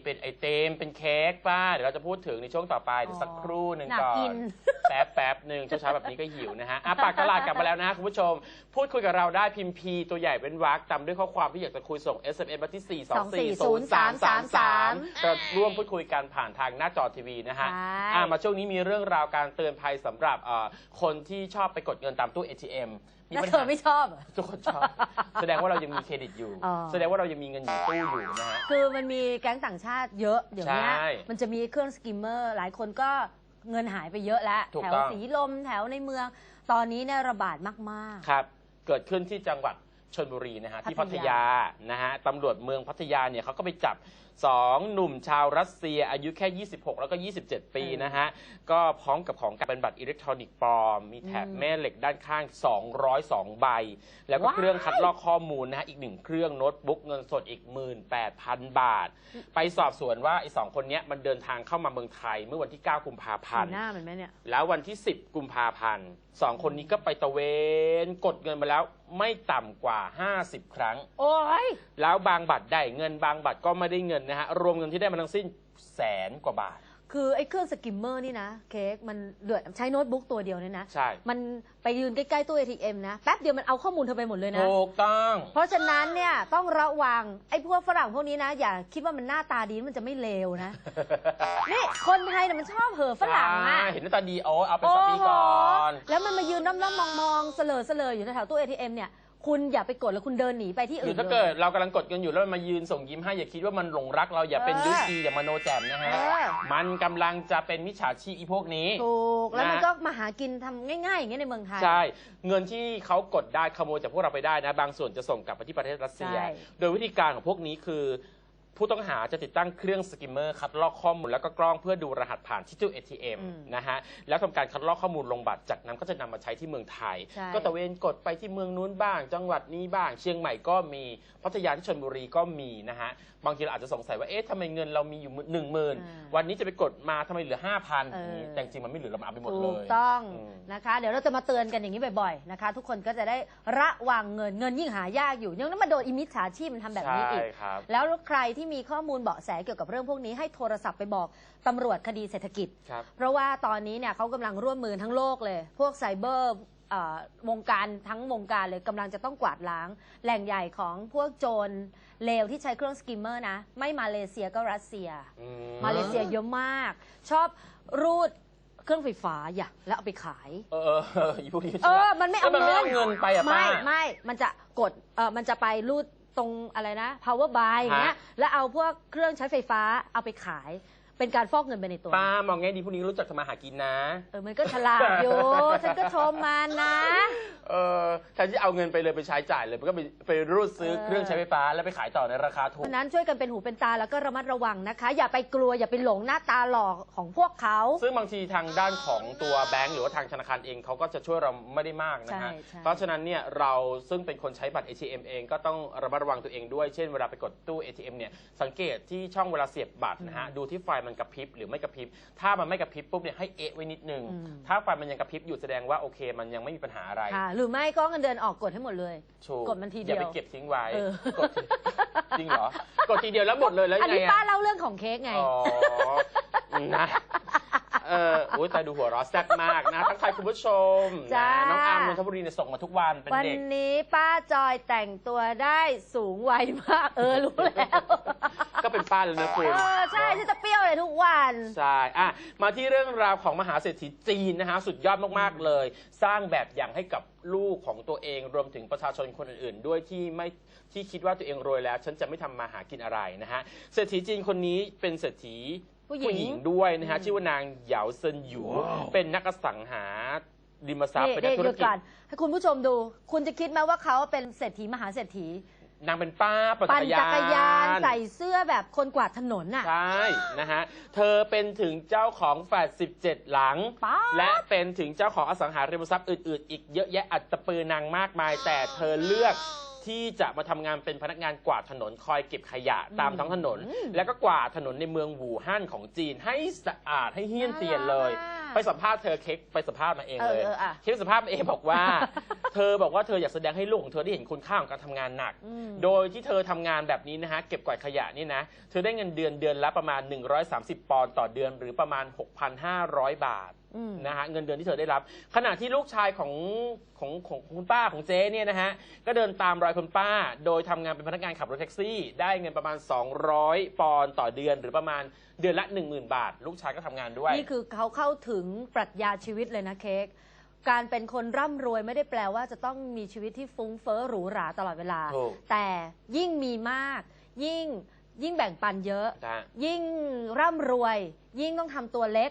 ี้เป็นไอเต็มเป็นเค้กป้า เดี๋ยวเราจะพูดถึงในช่วงต่อไปเดี๋ยวสักครู่หนึ่งอยากก่อกิน น แป๊บแป๊บหนึ่งเช้าๆแบบนี้ก็หิวนะฮะอะปากตลาดกลับมาแล้วนะฮะคุณผู้ชม พูดคุยกับเราได้พิมพ์พีตัวใหญ่เป็นวักตามด้วยข้อความที่อยากจะคุยส่ง SMS มาที่ 4 2 4 0 3 3 3เราร่วมพูดคุยกันผ่านทางหน้าจอทีวีนะฮะใช่อะมาช่วงนี้มีเรื่องราวการเตือนภัยสำหรับเอ่อคนที่ชอบไปกดเงินตามตู้ ATM มีแล้วปัญเธหาอไม่ชอบเหรอ ทุกคนชอบ แสดงว่าเรายังมีเครดิตอยู่ อ๋อ แสดงว่าเรายังมีเงินอยู่ตู้อยู่นะฮะ คือมันมีแก๊งต่างชาติเยอะเดี๋ยวเนี้ยใช่ มันจะมีเครื่องสกิมเมอร์ หลายคนก็ เงินหายไปเยอะแล้วถูกแถต้วอง สีลมแถวในเมือง ตอนนี้เนี่ยระบาดมาก ครับ เกิดขึ้นที่จังหวัดชนบุรีนะฮะที่พัพัททยายานะฮะตำรวจเมืองพัทยาเนี่ยเขาก็ไปจับ สองหนุ่มชาวรัสเซียอายุแค่ 26 แล้วก็ 27 ปีนะฮะ ก็พร้อมกับของกลารเป็นบัตรอิเล็กทรอนิกส์ปลอม มีแถบอืมแม่เหล็กด้านข้าง 202 ใบ แล้วก็ว้ายเครื่องคัดลอกข้อมูลนะฮะ อีกหนึ่งเครื่องโน้ตบุ๊กเงินสดอีก 18,000 บาท ไปสอบสวนว่าไอ้สองคนเนี้ยมันเดินทางเข้ามาเมืองไทยเมื่อวันที่ 9 กุมภาๆพันดูธ์หน้ามันไหมเนี่ยแล้ววันที่ 10 กุมภาพันธ์สองคนนี้ก็ไปตะเวนกดเงินมาแล้วไม่ต่ำกว่า 50 ครั้ง โอ้ยแล้วบางบัตรได้เงินบางบัตรก็ไม่ได้เงินนะฮะรวมเงินที่ได้มาทั้งสิ้นแสนกว่าบาท คือไอ้เครื่องสกิมเมอร์นี่นะเค้กมันเดือดใช้โน้ตบุ๊กตัวเดียวเนี่ยนะ ใช่ มันไปยืนใกล้ๆตู้ ATM นะ แป๊บเดียวมันเอาข้อมูลเธอไปหมดเลยนะ ถูกต้อง เพราะฉะนั้นเนี่ยต้องระวังไอ้พวกฝรั่งพวกนี้นะ อย่าคิดว่ามันหน้าตาดีมันจะไม่เลวนะ นี่คนไทยเนี่ยมันชอบเหอะฝรั่งอะ ใช่เห็นหน้าตาดีโอ้เอาไปโอ้สปีโหก่อนแล้วมันมายืนน้ำๆมองๆเสลอเสลออยู่แถวๆตู้ ATM เนี่ย คุณอย่าไปกดแล้วคุณเดินหนีไปที่หรือื่อนถ้าเกิดเรากำลังกดเงินอยู่แล้วมันมายืนส่งยิ้มให้อย่าคิดว่ามันหลงรักเราอย่าเป็นเออดื้อกีอย่ามาโนแจมนะฮะเออมันกำลังจะเป็นมิจฉาชีพอีพวกนี้ ถูก แล้วมันนะ ก็มาหากินทำง่ายๆอย่างเงี้ยในเมืองไทย ใช่ เงินที่เขากดได้ขโมยจากพวกเราไปได้นะ บางส่วนจะส่งกลับไปที่ประเทศรัสเซีย ใช่ โดยวิธีการของพวกนี้คือ ผู้ต้องหาจะติดตั้งเครื่องสกิมเมอร์คัดลอกข้อมูลแล้วก็กล้องเพื่อดูรหัสผ่านที่ตู้ ATM อืมนะฮะแล้วทำการคัดลอกข้อมูลลงบัตรจากนั้นก็จะนำมาใช้ที่เมืองไทย ใช่ ก็ตะเวนกดไปที่เมืองนู้นบ้าง จังหวัดนี้บ้าง เชียงใหม่ก็มีพัทยาที่ชลบุรีก็มีนะฮะบางทีเราอาจจะสงสัยว่าเอ๊ะทำไมเงินเรามีอยู่หนึ่งหมื่นอ่าวันนี้จะไปกดมาทำไมเหลือห้าพันเออ แต่จริงๆมันไม่เหลือเราเอาไปหมดเลถูกย ต้องอืม นะคะ เดี๋ยวเราจะมาเตือนกันอย่างนี้บ่อยๆนะคะ ทุกคนก็จะได้ระวังเงินเงินยิ่งหายากอยู่ยังต้องมาโดนอิมิจฉาชีพมันทำแบบนี้อีก ใช่ครับ แล้วใครที่มีข้อมูลเบาะแสเกี่ยวกับเรื่องพวกนี้ให้โทรศัพท์ไปบอกตำรวจคดีเศรษฐกิจ ครับ เพราะว่าตอนนี้เนี่ยเขากำลังร่วมมือทั้งโลกเลย พวกไซเบอร์เอ่อวงการทั้งวงการเลยกำลังจะต้องกวาดล้าง แหล่งใหญ่ของพวกโจรเลวที่ใช้เครื่องสกิมเมอร์นะ ไม่มาเลเซียก็รัสเซีย อืมาเลเซียเยอะมาก ชอบรูดเครื่องไฟฟ้าอย่าแล้วเอาไปขาย เออเออเอออยู่พวกนี้เออ มันไม่เอาแล้วมันไม่เอาเงินไปอะป้า ไม่ ไม่ มันจะกด เออมันจะไปรูด ตรงอะไรนะ power buy อย่างเงี้ยฮะแล้วเอาพวกเครื่องใช้ไฟฟ้าเอาไปขาย เป็นการฟอกเงินไปในตัวป้ามองไงดีพวกนี้รู้จักทำมาหากินนะ เออมันก็ฉลาดอยู่ ฉันก็ชมมันนะ เออแทนที่เอาเงินไปเลยไปใช้จ่ายเลยมันก็ไปไปรูดซื้อเออเครื่องใช้ไฟฟ้าแล้วไปขายต่อในราคาถูเพกราะฉะนั้นช่วยกันเป็นหูเป็นตาแล้วก็ระมัดระวังนะคะ อย่าไปกลัวอย่าไปหลงหน้าตาหลอกของพวกเขา ซึ่งบางทีทางด้านของตัวแบงก์หรือว่าทางธนาคารเองเขาก็จะช่วยเราไม่ได้มากนะฮะ ใช่ใช่ เพราะฉะนั้นเนี่ยเราซึ่งเป็นคนใช้บัตร ATM เองก็ต้องระมัดระวังตัวเองด้วย เช่นเวลาไปกดตู้ ATM เนี่ยสังเกตที่ช่องเวลาเสียบบัตรนะฮะดูที่ไฟมันกระพริบหรือไม่กระพริบ ถ้ามันไม่กระพริบปุ๊บเนี่ยให้เอะไว้นิดนึง อืม ถ้าไฟมันยังกระพริบอยู่แสดงว่าโอเค มันยังไม่มีปัญหาอะไรค่ะ หรือไม่ก็เงินเดือนออกกดให้หมดเลย ถูกดมันทีเดีอยวย่าไปเก็บทิ้งไว้เออ กดทีจริงเหรอกดทีเดียวแล้วหมดเลยแล้วอัยันงไงนี้ป้าอะเล่าเรื่องของเค้กไง อ๋อนะเออโอ้ยแต่ดูหัวเเราะแซ่บมากนะทักทายคุณผู้ชมจ้า นะน้องอาร์มนนทบุรีเนี่ยส่งมาทุกวันเป็นวันเด็ก นี้ป้าจอยแต่งตัวได้สูงวัยมาก เออรู้แล้วก็ เป็นป้าเลยนะคุณเออใช่ฉันจะเปรี้ยวเลยทุกวัน ใช่อะมาที่เรื่องราวของมหาเศรษฐีจีนนะฮะสุดยอดมากๆเลย สร้างแบบอย่างให้กับลูกของตัวเองรวมถึงประชาชนคนอื่นๆ ด้วยที่ไม่ที่คิดว่าตัวเองรวยแล้ว ฉันจะไม่ทำมาหากินอะไรนะฮะเศรษฐีจีนคนนี้เป็นเศรษฐีผู้หญิง ด้วยนะฮะอืมชื่อว่านางเหยาเซินหยูเป็นนักอสังหาริมทรัพย์นี่เป็นนันี่กธุรเดี๋ยวกิจ ก่อนให้คุณผู้ชมดู คุณจะคิดไหมว่าเขาเป็นเศรษฐีมหาเศรษฐี นางเป็นป้าปั่นปั่นจัจักกรรยายานนใส่เสื้อแบบคนกวาดถนนน่ะ ใช่นะฮะ เธอเป็นถึงเจ้าของแฟลต17 หลัง ป๊าด และเป็นถึงเจ้าของอสังหาริมทรัพย์อื่นๆ อีกเยอะแยะอัตปือนางมากมาย แต่เธอเลือก ที่จะมาทำงานเป็นพนักงานกวาดถนนคอยเก็บขยะตามท้องถนน แล้วก็กวาดถนนในเมืองหูฮั่นของจีนให้สะอาดให้เฮี้ยนเตียนเลยน่ารักไปสัมภาษณ์เธอเค้กไปสัมภาษณ์มาเองเลยเออเอออะ เค้กสัมภาษณ์มาเองบอกว่า เธอบอกว่าเธออยากแสดงให้ลูกของเธอได้เห็นคุณค่าของการทำงานหนัก อืม โดยที่เธอทำงานแบบนี้นะฮะ เก็บกวาดขยะนี่นะ เธอได้เงินเดือนเดือนละประมาณ 130 ปอนด์ต่อเดือนหรือประมาณ 6,500 บาท อืม นะฮะเงินเดือนที่เธอได้รับ ขณะที่ลูกชายของของของของคุณป้าของเจ๊เนี่ยนะฮะก็เดินตามรอยคุณป้า โดยทำงานเป็นพนักงานขับรถแท็กซี่ ได้เงินประมาณ 200 ปอนด์ต่อเดือนหรือประมาณเดือนละ 10,000 บาท ลูกชายก็ทำงานด้วย นี่คือเขาเข้าถึงปรัชญาชีวิตเลยนะเค้ก การเป็นคนร่ำรวยไม่ได้แปลว่าจะต้องมีชีวิตที่ฟุ้งเฟ้อหรูหราตลอดเวลา ถูก แต่ยิ่งมีมาก ยิ่งยิ่งแบ่งปันเยอะ นะฮะ ยิ่งร่ำรวย ยิ่งต้องทำตัวเล็ก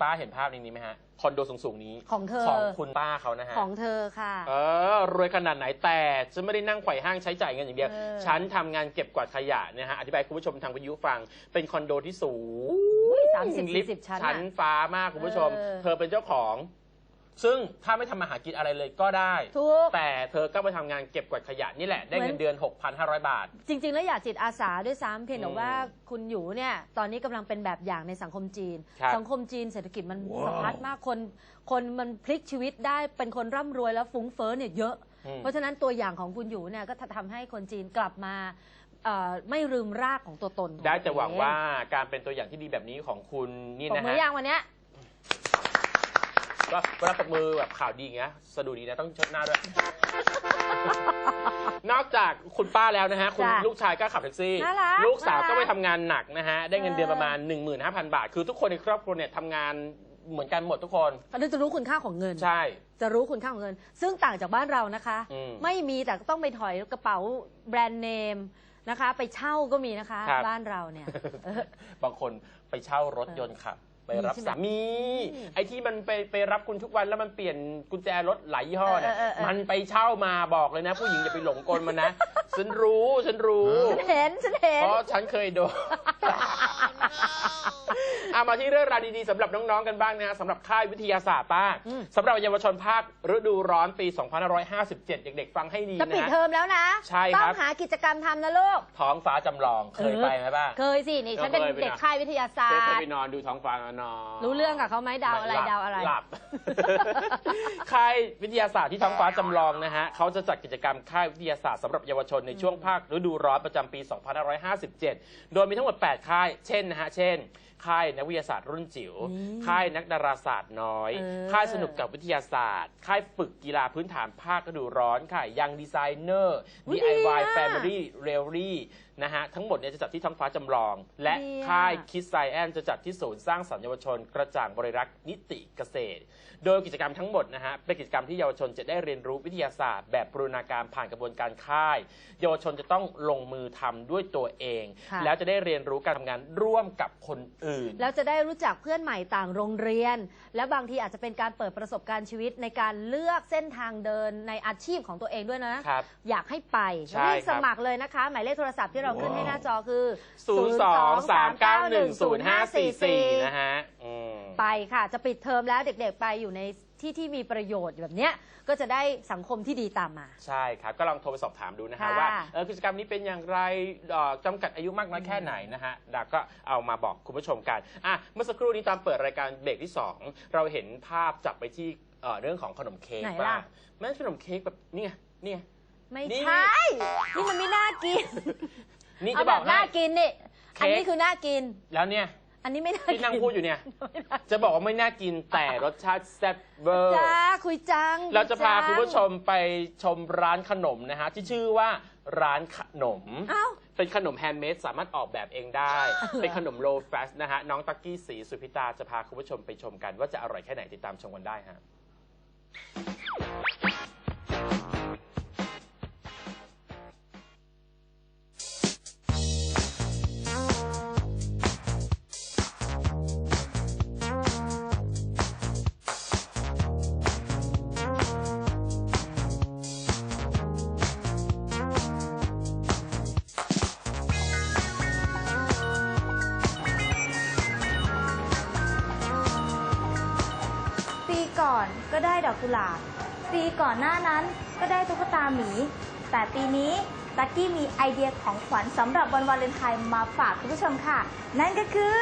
ป้าเห็นภาพนี้ไหมฮะ คอนโดสูงๆนี้ของเธอ ของคุณป้าเขานะฮะ ของเธอค่ะ เออ รวยขนาดไหนแต่ฉันไม่ได้นั่งไขว่ห้างใช้จ่ายเงินอย่างเดียว เออ ฉันทำงานเก็บกวาดขยะเนี่ยฮะ อธิบายให้คุณผู้ชมทางวิทยุฟัง เป็นคอนโดที่สูงสามสิบลิสี่ฟสิบต์ชั้นชั้นอะ ฟ้ามากคุณผู้ชม เออ เธอเป็นเจ้าของ ซึ่งถ้าไม่ทำมาหากินอะไรเลยก็ได้ ทุก แต่เธอก็ไปทำงานเก็บกวาดขยะนี่แหละ ได้เงินเดือน 6,500 บาท จริง ๆ แล้วอยากจิตอาสาด้วยซ้ำเพียงแต่อืมว่าคุณอยู่เนี่ย ตอนนี้กำลังเป็นแบบอย่างในสังคมจีน ครับสังคมจีนเศรษฐกิจมันสะพัดมากคน คนมันพลิกชีวิตได้เป็นคนร่ำรวยแล้วฟุ้งเฟ้อเนี่ยเยอะ อืม เพราะฉะนั้นตัวอย่างของคุณอยู่เนี่ยก็ทำให้คนจีนกลับมาเอ่อไม่ลืมรากของตัวตนของได้แต่เอหวังว่าการเป็นตัวอย่างที่ดีแบบนี้ของคุณนี่ปรบนะมือฮะย่างวันเนี้ย ก็เวลาปรบมือแบบข่าวดีอย่างเงี้ยสะดุดีนะต้องเชดหน้าด้วย นอกจากคุณป้าแล้วนะฮะ คุณจ้ะลูกชายก็ขับแท็กซี่ น่ารักลูกสาวน่ารักก็ไปทำงานหนักนะฮะ ได้เงินเดือนเออประมาณ 15,000 บาท คือทุกคนในครอบครัวเนี่ยทำงานเหมือนกันหมดทุกคน เราจะรู้คุณค่าของเงิน ใช่ จะรู้คุณค่าของเงิน ซึ่งต่างจากบ้านเรานะคะ อืมไม่มีแต่ต้องไปถอยกระเป๋าแบรนด์เนมนะคะ ไปเช่าก็มีนะคะครับ บ้านเราเนี่ยเออบางคนไปเช่ารถยนต์ขับ ไปรับมีใช่ไหมสามีอืมไอ้ที่มันไปไปรับคุณทุกวันแล้วมันเปลี่ยนกุญแจรถหลายยี่ห้อเนี่ยเออเออเออ มันไปเช่ามาบอกเลยนะ ผู้หญิงอย่าไปหลงกลมันนะ ฉันรู้ฉันรู้ ฉันเห็นฉันเห็น เพราะฉันเคยโดนเอามาที่เรื่องราวดีๆสำหรับน้อง ๆ กันบ้างนะฮะสำหรับค่ายวิทยาศาสตร์บ้างอืม สำหรับเยาวชนภาคฤดูร้อนปี 2557 เด็กๆ ฟังให้ดีจะปิดนะ เทฮะอมแล้วนะ ใช่ต้คอรังบหากิจกรรมทำนะลูก ท้องฟ้าจำลองเคยไปไหมบ้าง เคยสิ นี่ ฉันเป็นเคยไปเด็กนะค่ายวิทยาศาเคสยตไปร์นอนดูท้องฟ้านอนรู้เรื่องกับเขาไหมดาวอะไรหลับดาวอะไร หลับ ค่ายวิทยาศาสตร์ที่ท้องฟ้าจำลองนะฮะเขาจะจัดกิจกรรมค่ายวิทยาศาสตร์สำหรับเยาวชนในช่วงภาคฤดูร้อนประจำปี 2557 โดยมีทั้งหมด 8 ค่าย เช่นนะฮะ เช่นค่ายนักวิทยาศาสตร์รุ่นจิ๋วอืมค่ายนักดาราศาสตร์น้อยเออค่ายสนุกกับวิทยาศาสตร์ ค่ายฝึกกีฬาพื้นฐานภาคฤดูร้อนค่ะยังดีไซเนอร์อุ๊ยดี DIY อะ Family r a l r y นะฮะทั้งหมดเนี่ยจะจัดที่ท้องฟ้าจำลอง และดีอะค่ายคิดไซแอนจะจัดที่ศูนย์สร้างสรรค์เยาวชน กระจ่างบริรักษ์นิติเกษตร โดยกิจกรรมทั้งหมดนะฮะเป็นกิจกรรมที่เยาวชนจะได้เรียนรู้วิทยาศาสตร์ แบบปรูนาการผ่านกระบวนการค่าย เยาวชนจะต้องลงมือทำด้วยตัวเองค่ะแล้วจะได้เรียนรู้การทำงานร่วมกับคนอื่นแล้วจะได้รู้จักเพื่อนใหม่ต่างโรงเรียน และบางทีอาจจะเป็นการเปิดประสบการณ์ชีวิตในการเลือกเส้นทางเดินในอาชีพของตัวเองด้วยนะ ครับอยากให้ไปใช่รีบคสรับมัครเลยนะคะ หมายเลขโทรศัพท์ที่เราขึ้นให้หน้าจอคือ 023910544 นะฮะอืม ไปค่ะ จะปิดเทอมแล้วเด็กๆไปอยู่ใน ที่ที่มีประโยชน์แบบเนี้ยก็จะได้สังคมที่ดีตามมา ใช่ครับ ก็ลองโทรไปสอบถามดูนะฮะค่ะว่าเออกิจกรรมนี้เป็นอย่างไรเอ่อจำกัดอายุมากน้อยแค่ไหนนะฮะดาก็เอามาบอกคุณผู้ชมกันอะเมื่อสักครู่นี้ตามเปิดรายการเบรกที่ 2 เราเห็นภาพจับไปที่เอ่อเรื่องของขนมเค้กไหนบ้าล่ะงแม่ขนมเค้กแบบนี่ไงนี่ไง ไม่นี่ ใช่ นี่มันไม่น่ากินนี่เอาจะบแบอกบให้ น่ากินนี่ เค้ก อันนี้คือน่ากิน แล้วเนี่ย อันนี้ไม่น่าที่นั่งกินพูดอยู่เนี่ย ไม่น่าจะบอกว่าไม่น่ากินแต่รสชาติแซ่บเวอร์ จ้าคุยจังเราจะพายจังคุณผู้ชมไปชมร้านขนมนะฮะ ที่ชื่อว่าร้านขนมอ้าวเป็นขนมแฮนด์เมดสามารถออกแบบเองได้ เป็นขนมโลฟ a สนะฮะ น้องตักกี้สีสุพิตาจะพาคุณผู้ชมไปชมกัน ว่าจะอร่อยแค่ไหนติดตามชมกันได้ฮะ ดอกกุหลาบปีก่อนหน้านั้นก็ได้ตุ๊กตาหมี แต่ปีนี้ตักกี้มีไอเดียของขวัญสำหรับวันวาเลนไทน์มาฝากคุณผู้ชมค่ะ นั่นก็คือ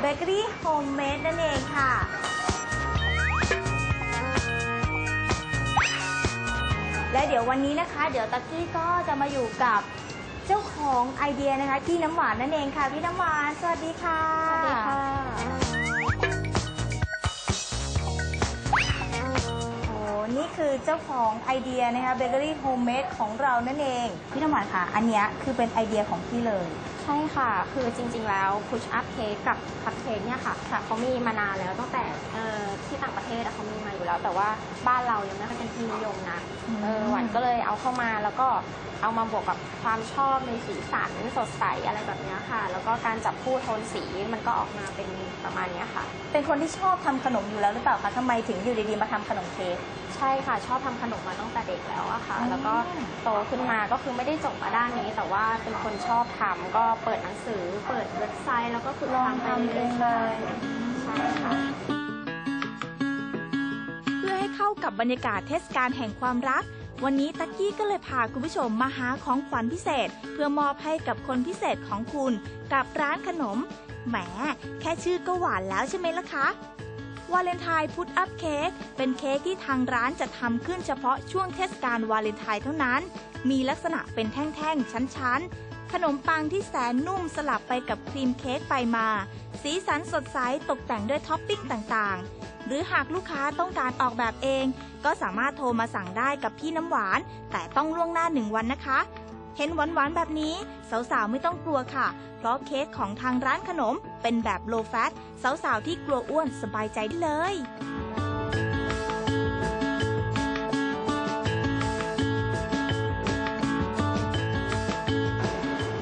เบเกอรี่โฮมเมดนั่นเองค่ะและเดี๋ยววันนี้นะคะ เดี๋ยวตะกี้ก็จะมาอยู่กับเจ้าของไอเดียนะคะพี่น้ำหวานนั่นเองค่ะพี่น้ำหวานสวัสดีค่ะสวัสดีค่ะ นี่คือเจ้าของไอเดียนะคะเบเกอรี่โฮมเมดของเรานั่นเอง พี่น้ำหวานค่ะ อันเนี้ยคือเป็นไอเดียของพี่เลย ใช่ค่ะ คือจริงๆแล้ว push up cake กับ cup cake เนี่ยค่ะค่ะเขามีมานานแล้วตั้งแต่เอ่อที่ต่างประเทศอะเขามีมาอยู่แล้ว แต่ว่าบ้านเรายังไม่ค่อยเป็นที่นิยมนะอืม เออหวันก็เลยเอาเข้ามาแล้วก็เอามาบวกกับความชอบในสีสันสดใสอะไรแบบเนี้ยค่ะ แล้วก็การจับคู่โทนสีมันก็ออกมาเป็นประมาณเนี้ยค่ะ เป็นคนที่ชอบทำขนมอยู่แล้วหรือเปล่าคะทำไมถึงอยู่ดีๆมาทำขนมเค้ก ใช่ค่ะชอบทำขนมมาตั้งแต่เด็กแล้วอะค่ะอืมแล้วก็โตขึ้นมาก็คือไม่ได้จบมาด้านนี้ แต่ว่าเป็นคนชอบทำก็เปิดหนังสือ เปิดเว็บไซต์แล้วก็ฝึกลองทำไปทำเอเรื่อยงๆเลใช่ยใช่ค่ะ เพื่อให้เข้ากับบรรยากาศเทศกาลแห่งความรัก วันนี้ตักกี้ก็เลยพาคุณผู้ชมมาหาของขวัญพิเศษ เพื่อมอบให้กับคนพิเศษของคุณ กับร้านขนม แหม แค่ชื่อก็หวานแล้วใช่ไหมล่ะคะ วาเลนไทน์พุทอัพเค้กเป็นเค้กที่ทางร้านจะทำขึ้นเฉพาะช่วงเทศกาลวาเลนไทน์เท่านั้น มีลักษณะเป็นแท่งๆ ชั้นๆ ขนมปังที่แสนนุ่มสลับไปกับครีมเค้กไปมา สีสันสดใสตกแต่งด้วยท็อปปิ้งต่างๆ หรือหากลูกค้าต้องการออกแบบเอง ก็สามารถโทรมาสั่งได้กับพี่น้ำหวาน แต่ต้องล่วงหน้าหนึ่งวันนะคะ เห็นหวานๆแบบนี้ สาวๆไม่ต้องกลัวค่ะ เพราะเค้กของทางร้านขนมเป็นแบบ low fat สาวๆที่กลัวอ้วนสบายใจได้เลย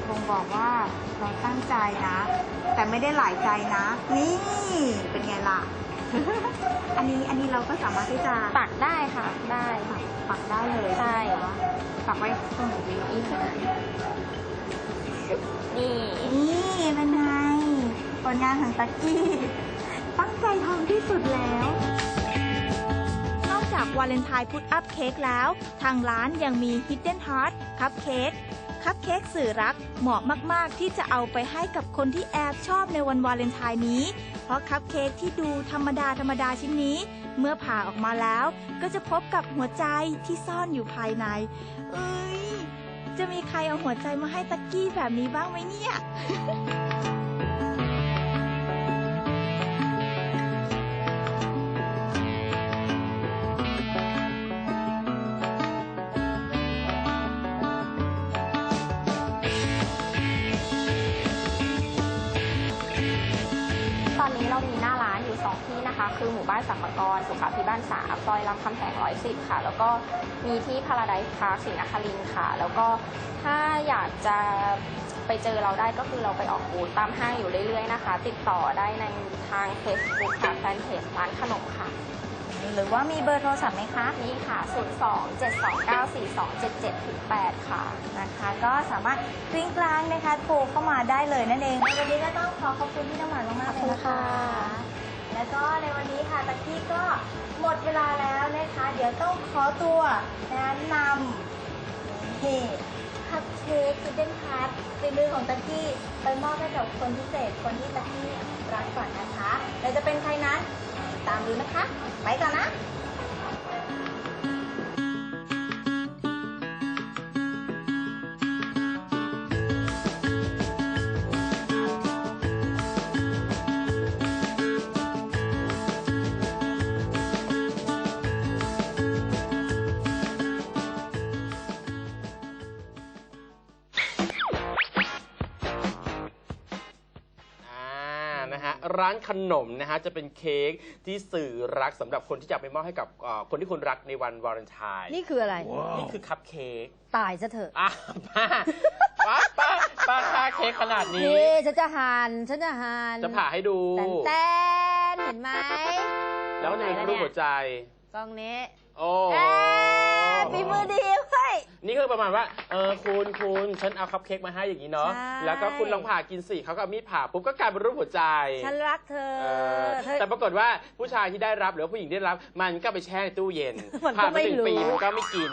คงบอกว่าเราตั้งใจนะ แต่ไม่ได้หลายใจนะ นี่เป็นไงล่ะ อันนี้อันนี้เราก็สามารถที่จะปักได้ค่ะ ได้ค่ะปักได้เลยใช่ไหมคะปักไว้ตรงไหนดีอีกนี่นี่เป็นไงผลงานของตักกี้ ตั้งใจทำที่สุดแล้วนอกจากวาเลนไทน์พุทอัพเค้กแล้ว ทางร้านยังมี Hidden Heart คัพเค้กคัพเค้กสื่อรักเหมาะมาก ๆ ที่จะเอาไปให้กับคนที่แอบชอบในวันวาเลนไทน์นี้เพ ราะคัพเค้กที่ดูธรรมดาธรรมดาชิ้นนี้ เมื่อผ่าออกมาแล้ว ก็จะพบกับหัวใจที่ซ่อนอยู่ภายใน เอ้ย จะมีใครเอาหัวใจมาให้ตักกี้แบบนี้บ้างไหมเนี่ย คะคือหมู่บ้านสัมมกรสุขาพิบาลสามซอยรามคำแหง110ค่ะ แล้วก็มีที่พาราไดซ์พาร์คศรีนครินทร์ค่ะ แล้วก็ถ้าอยากจะไปเจอเราได้ก็คือเราไปออกบูธตามห้างอยู่เรื่อยๆนะคะ ติดต่อได้ในทาง Facebook ค่ะแฟนเพจร้านขนมค่ะ หรือว่ามีเบอร์โทรศัพท์ไหมคะนี่ค่ะ 02 729 4277ถึง8ค่ะ นะคะ ก็สามารถกริ้งกลางนะคะโทรเข้ามาได้เลยนั่นเอง วันนี้ก็ต้องขอขอบคุณพี่น้ำหวานมากๆเลยนะขอบคุณคะค่ะ แล้วก็ในวันนี้ค่ะตะกี้ก็หมดเวลาแล้วนะคะ เดี๋ยวต้องขอตัวแนะนำนี่คัพเค้กคิดเด้นคัทฝีมือของตะกี้ไปมอบให้กับคนพิเศษคนที่ตะกี้รักก่อนนะคะแล้วจะเป็นใครนั้นตามดูนะคะ ไปก่อนนะ ร้านขนมนะฮะจะเป็นเค้กที่สื่อรักสำหรับคนที่จะไปมอบให้กับเอ่อคนที่คุณรักในวันวาเลนไทน์นี่คืออะไร นี่คือคัพเค้กตายซะเถอะอะป้าป้าป้าป้าค่าเค้กขนาดนี้ นี่ฉันจะหั่นฉันจะหั่นจะผ่าให้ดู แตนแตนเห็นไหม แล้วก็จะมีรูปหัวใจ กล้องนี้โอ้ เอ๊ะมีมือดีเว้ย นี่คือประมาณว่าเออคุณคุณฉันเอาคัพเค้กมาให้อย่างนี้เนาะใช่ แล้วก็คุณลองผ่ากินสิเขาก็เอามีดผ่าปุ๊บก็กลายเป็นรูปหัวใจ ฉันรักเธอเออเธอ แต่ปรากฏว่าผู้ชายที่ได้รับหรือว่าผู้หญิงได้รับ มันก็ไปแช่ในตู้เย็นมันก็ผ่านไปไม่หนึ่งรู้ ปีมันก็ไม่กิน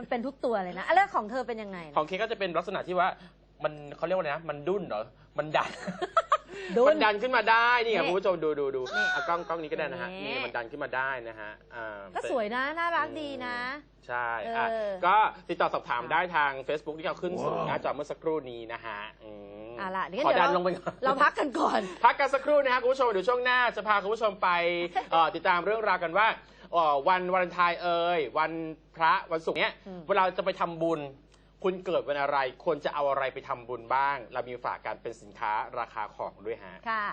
มันเป็นทุกตัวเลยนะอะแล้วของเธอเป็นยังไงของเค้กก็จะเป็นลักษณะที่ว่ามันเขาเรียกว่าไงนะมันดุ้นเหรอ มันดัน ดุมันนดันขึ้นมาได้นี่ค่ะนี่คุณผู้ชมดูดูดูนี่เอากล้องกล้องนี้ก็ได้นะฮะนี่ นี่มันดันขึ้นมาได้นะฮะอ่าก็สวยนะ น่ารักดีนะ ใช่อะเออ ก็ติดต่อสอบถามได้ทาง Facebook ที่เขาขึ้นสู่หน้าจอเมื่อสักครู่นี้นะฮะอืมเอาล่ะเดี๋ยวขอเดี๋ยวดันเราลงไปก่อน เราพักกันก่อน พักกันสักครู่นะฮะคุณผู้ชมเดี๋ยวช่วงหน้าจะพาคุณผู้ชมไปเอ่อ ติดตามเรื่องราวกันว่าเอ่อวันวาเลนไทน์เอ่ยวันพระวันศุกร์เนี้ยอืมเวลาจะไปทำบุญ คุณเกิดวันอะไรควรจะเอาอะไรไปทำบุญบ้าง เรามีฝากกันเป็นสินค้าราคาของด้วยฮะ ค่ะ